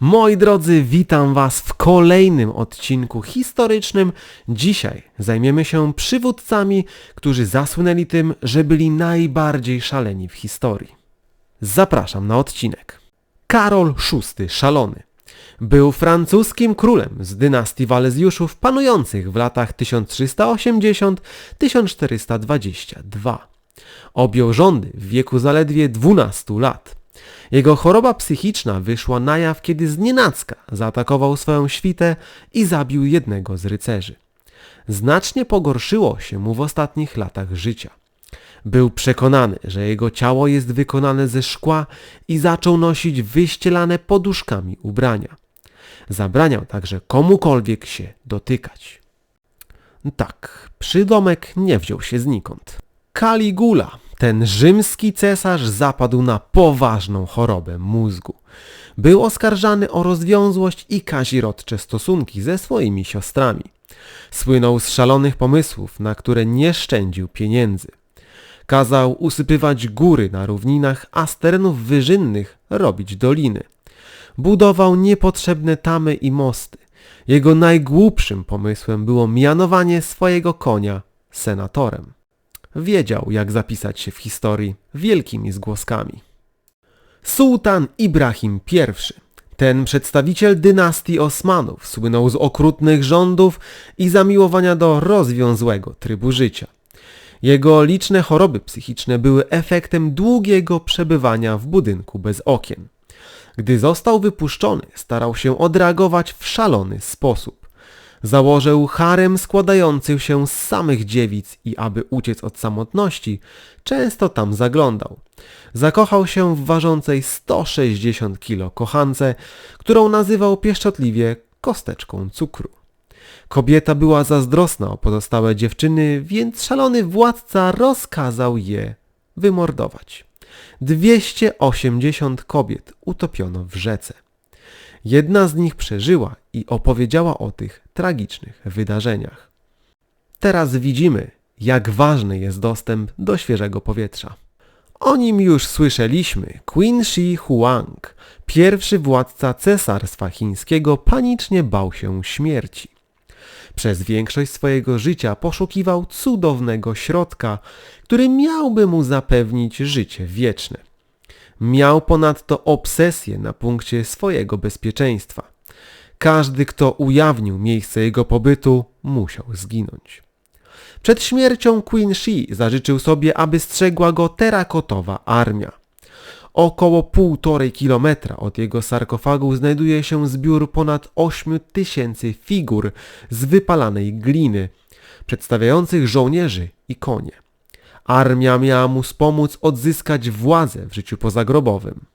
Moi drodzy, witam Was w kolejnym odcinku historycznym. Dzisiaj zajmiemy się przywódcami, którzy zasłynęli tym, że byli najbardziej szaleni w historii. Zapraszam na odcinek. Karol VI Szalony był francuskim królem z dynastii Walezjuszów panujących w latach 1380-1422. Objął rządy w wieku zaledwie 12 lat. Jego choroba psychiczna wyszła na jaw, kiedy znienacka zaatakował swoją świtę i zabił jednego z rycerzy. Znacznie pogorszyło się mu w ostatnich latach życia. Był przekonany, że jego ciało jest wykonane ze szkła i zaczął nosić wyścielane poduszkami ubrania. Zabraniał także komukolwiek się dotykać. Tak, przydomek nie wziął się znikąd. Caligula, ten rzymski cesarz zapadł na poważną chorobę mózgu. Był oskarżany o rozwiązłość i kazirodcze stosunki ze swoimi siostrami. Słynął z szalonych pomysłów, na które nie szczędził pieniędzy. Kazał usypywać góry na równinach, a z terenów wyżynnych robić doliny. Budował niepotrzebne tamy i mosty. Jego najgłupszym pomysłem było mianowanie swojego konia senatorem. Wiedział, jak zapisać się w historii wielkimi zgłoskami. Sułtan Ibrahim I, ten przedstawiciel dynastii Osmanów, słynął z okrutnych rządów i zamiłowania do rozwiązłego trybu życia. Jego liczne choroby psychiczne były efektem długiego przebywania w budynku bez okien. Gdy został wypuszczony, starał się odreagować w szalony sposób. Założył harem składający się z samych dziewic i aby uciec od samotności, często tam zaglądał. Zakochał się w ważącej 160 kilo kochance, którą nazywał pieszczotliwie kosteczką cukru. Kobieta była zazdrosna o pozostałe dziewczyny, więc szalony władca rozkazał je wymordować. 280 kobiet utopiono w rzece. Jedna z nich przeżyła i opowiedziała o tych tragicznych wydarzeniach. Teraz widzimy, jak ważny jest dostęp do świeżego powietrza. O nim już słyszeliśmy. Qin Shi Huang, pierwszy władca cesarstwa chińskiego, panicznie bał się śmierci. Przez większość swojego życia poszukiwał cudownego środka, który miałby mu zapewnić życie wieczne. Miał ponadto obsesję na punkcie swojego bezpieczeństwa. Każdy, kto ujawnił miejsce jego pobytu, musiał zginąć. Przed śmiercią Queen Shi zażyczył sobie, aby strzegła go terakotowa armia. Około półtorej kilometra od jego sarkofagu znajduje się zbiór ponad 8 tysięcy figur z wypalanej gliny, przedstawiających żołnierzy i konie. Armia miała mu wspomóc odzyskać władzę w życiu pozagrobowym.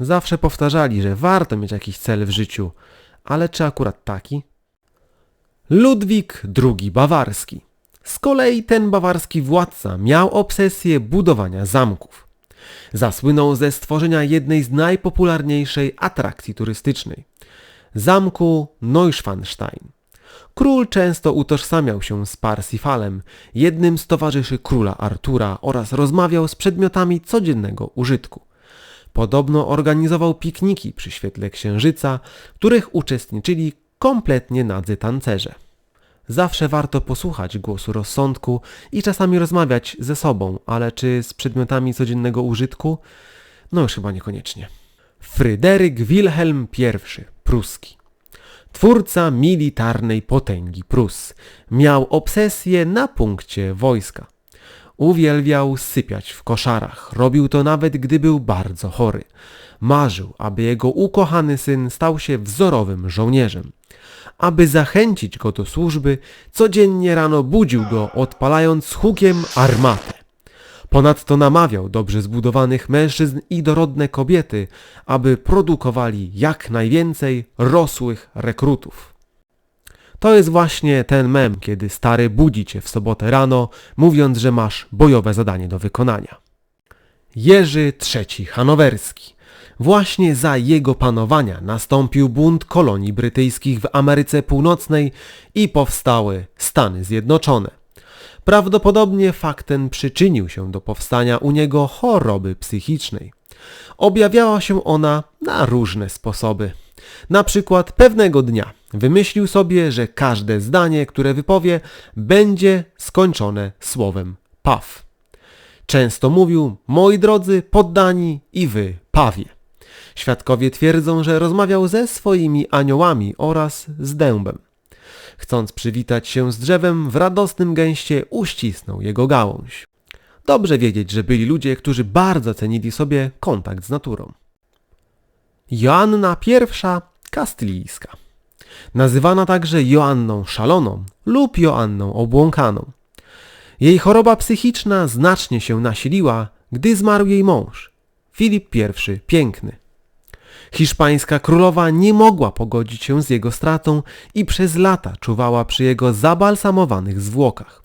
Zawsze powtarzali, że warto mieć jakiś cel w życiu, ale czy akurat taki? Ludwik II Bawarski. Z kolei ten bawarski władca miał obsesję budowania zamków. Zasłynął ze stworzenia jednej z najpopularniejszej atrakcji turystycznej zamku Neuschwanstein. Król często utożsamiał się z Parsifalem, jednym z towarzyszy króla Artura oraz rozmawiał z przedmiotami codziennego użytku. Podobno organizował pikniki przy świetle księżyca, których uczestniczyli kompletnie nadzy tancerze. Zawsze warto posłuchać głosu rozsądku i czasami rozmawiać ze sobą, ale czy z przedmiotami codziennego użytku? No już chyba niekoniecznie. Fryderyk Wilhelm I, pruski. Twórca militarnej potęgi Prus. Miał obsesję na punkcie wojska. Uwielbiał sypiać w koszarach. Robił to nawet, gdy był bardzo chory. Marzył, aby jego ukochany syn stał się wzorowym żołnierzem. Aby zachęcić go do służby, codziennie rano budził go, odpalając hukiem armatę. Ponadto namawiał dobrze zbudowanych mężczyzn i dorodne kobiety, aby produkowali jak najwięcej rosłych rekrutów. To jest właśnie ten mem, kiedy stary budzi cię w sobotę rano, mówiąc, że masz bojowe zadanie do wykonania. Jerzy III Hanowerski. Właśnie za jego panowania nastąpił bunt kolonii brytyjskich w Ameryce Północnej i powstały Stany Zjednoczone. Prawdopodobnie fakt ten przyczynił się do powstania u niego choroby psychicznej. Objawiała się ona na różne sposoby. Na przykład pewnego dnia wymyślił sobie, że każde zdanie, które wypowie, będzie skończone słowem paw. Często mówił, moi drodzy poddani i wy pawie. Świadkowie twierdzą, że rozmawiał ze swoimi aniołami oraz z dębem. Chcąc przywitać się z drzewem, w radosnym gęście uścisnął jego gałąź. Dobrze wiedzieć, że byli ludzie, którzy bardzo cenili sobie kontakt z naturą. Joanna I Kastylijska. Nazywana także Joanną Szaloną lub Joanną Obłąkaną. Jej choroba psychiczna znacznie się nasiliła, gdy zmarł jej mąż, Filip I Piękny. Hiszpańska królowa nie mogła pogodzić się z jego stratą i przez lata czuwała przy jego zabalsamowanych zwłokach.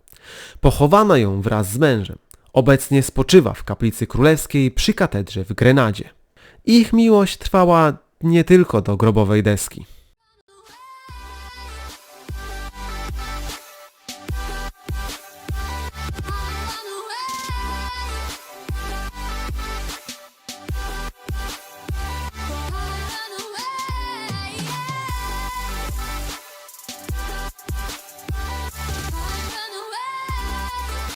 Pochowano ją wraz z mężem. Obecnie spoczywa w kaplicy królewskiej przy katedrze w Grenadzie. Ich miłość trwała nie tylko do grobowej deski.